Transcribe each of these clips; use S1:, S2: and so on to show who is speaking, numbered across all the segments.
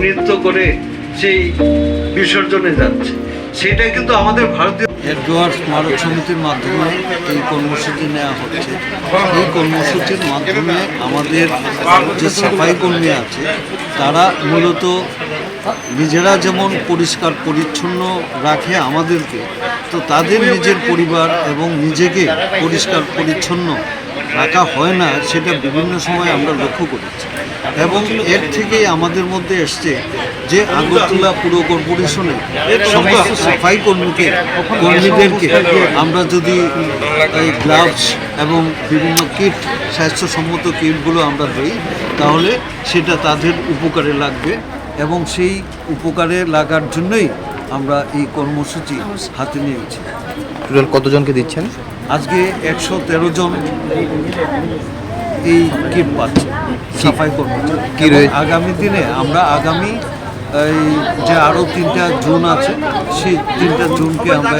S1: নৃত্য করে সেই বিসর্জনে যাচ্ছে। সেটা কিন্তু আমাদের ভারতীয়
S2: এডওয়ার্ড স্মারক সমিতির মাধ্যমে এই কর্মসূচি নেওয়া হচ্ছে। এই কর্মসূচির মাধ্যমে আমাদের যে সাফাই কর্মী আছে, তারা মূলত নিজেরা যেমন পরিষ্কার, পরিচ্ছন্ন রাখে আমাদেরকে, তো তাদের নিজের পরিবার এবং নিজেকে পরিষ্কার, পরিচ্ছন্ন রাখা হয় না, সেটা বিভিন্ন সময় আমরা লক্ষ্য করেছি। এবং এর থেকেই আমাদের মধ্যে এসছে যে আগরতলা পুর কর্পোরেশনে সমস্ত সাফাই কর্মীকে কর্মীদেরকে আমরা যদি এই গ্লাভস এবং বিভিন্ন কিট স্বাস্থ্যসম্মত কিটগুলো আমরা দিই তাহলে সেটা তাদের উপকারে লাগবে এবং সেই উপকারে লাগার জন্যই আমরা এই কর্মসূচি হাতে নিয়েছি।
S3: টোটাল কতজনকে দিচ্ছেন?
S2: আজকে একশো তেরো জন। এই কিট পাচ্ছে? সাফাই কর্মচারী
S3: কি রয়েছে?
S2: আগামী দিনে আমরা আগামী এই যে আরও তিনটা জোন আছে সেই তিনটা জোনকে আমরা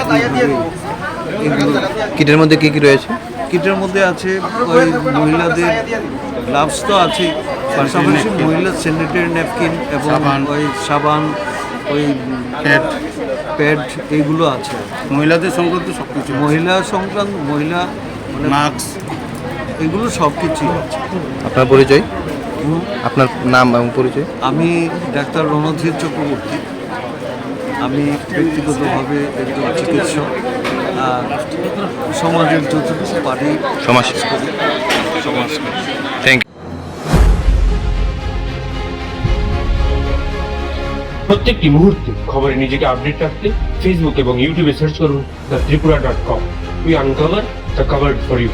S3: কিটের মধ্যে কি কি রয়েছে?
S2: কিটের মধ্যে আছে ওই মহিলাদের গ্লাভস তো আছে পাশাপাশি মহিলা স্যানিটারি ন্যাপকিন এবং ওই সাবান ওই প্যাড প্যাড এইগুলো আছে।
S4: মহিলাদের সংক্রান্ত সব কিছু
S2: মহিলা সংক্রান্ত মহিলা মানে
S4: মাস্ক
S2: এগুলো সব কিছুই আছে।
S3: আপনার পরিচয়? আপনার নাম এবং পরিচয়?
S2: আমি ডাক্তার রণধীর চক্রবর্তী। আমি ব্যক্তিগতভাবে একজন চিকিৎসক আর সমাজের যতটুকু পারি
S3: সমাজ
S2: সমাজ
S3: থ্যাংক ইউ
S5: প্রত্যেকটি মুহূর্তে খবরে নিজেকে আপডেট রাখতে ফেসবুক এবং ইউটিউবে সার্চ করুন the Tripura dot com we uncover the covered for you